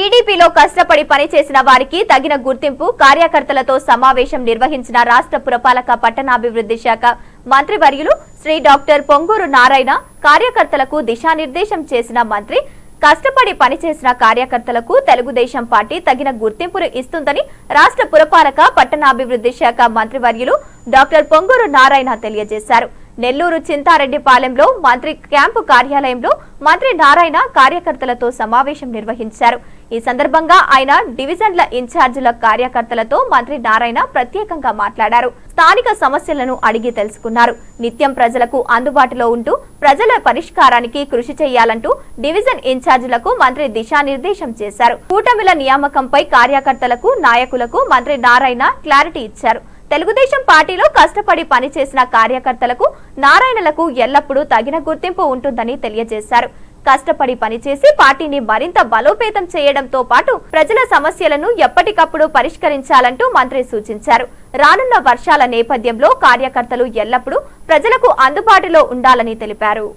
టీడీపీలో కష్టపడి పనిచేసిన వారికి తగిన గుర్తింపు కార్యకర్తలతో సమావేశం నిర్వహించిన రాష్ట్ర పురపాలక పట్టణాభివృద్ధి శాఖ మంత్రివర్యులు శ్రీ డాక్టర్ పొంగూరు నారాయణ కార్యకర్తలకు దిశానిర్దేశం చేసిన మంత్రి కష్టపడి పనిచేసిన కార్యకర్తలకు తెలుగుదేశం పార్టీ తగిన గుర్తింపును ఇస్తుందని రాష్ట్ర పురపాలక పట్టణాభివృద్ధి శాఖ మంత్రివర్యులు డాక్టర్ పొంగూరు నారాయణ తెలియజేశారు. నెల్లూరు చింతారెడ్డిపాలెంలో మంత్రి క్యాంపు కార్యాలయంలో మంత్రి నారాయణ కార్యకర్తలతో సమావేశం నిర్వహించారు. ఈ సందర్భంగా ఆయన డివిజన్ల ఇన్ఛార్జీల కార్యకర్తలతో మంత్రి నారాయణ ప్రత్యేకంగా మాట్లాడారు. స్థానిక సమస్యలను అడిగి తెలుసుకున్నారు. నిత్యం ప్రజలకు అందుబాటులో ఉంటూ ప్రజల పరిష్కారానికి కృషి చేయాలంటూ డివిజన్ ఇన్ఛార్జీలకు మంత్రి దిశానిర్దేశం చేశారు. కూటమిల నియామకంపై కార్యకర్తలకు నాయకులకు మంత్రి నారాయణ క్లారిటీ ఇచ్చారు. తెలుగుదేశం పార్టీలో కష్టపడి పనిచేసిన కార్యకర్తలకు నారాయణలకు ఎల్లప్పుడూ తగిన గుర్తింపు ఉంటుందని తెలియజేశారు. కష్టపడి పనిచేసి పార్టీని మరింత బలోపేతం చేయడంతో పాటు ప్రజల సమస్యలను ఎప్పటికప్పుడు పరిష్కరించాలంటూ మంత్రి సూచించారు. రానున్న వర్షాల నేపథ్యంలో కార్యకర్తలు ఎల్లప్పుడూ ప్రజలకు అందుబాటులో ఉండాలని తెలిపారు.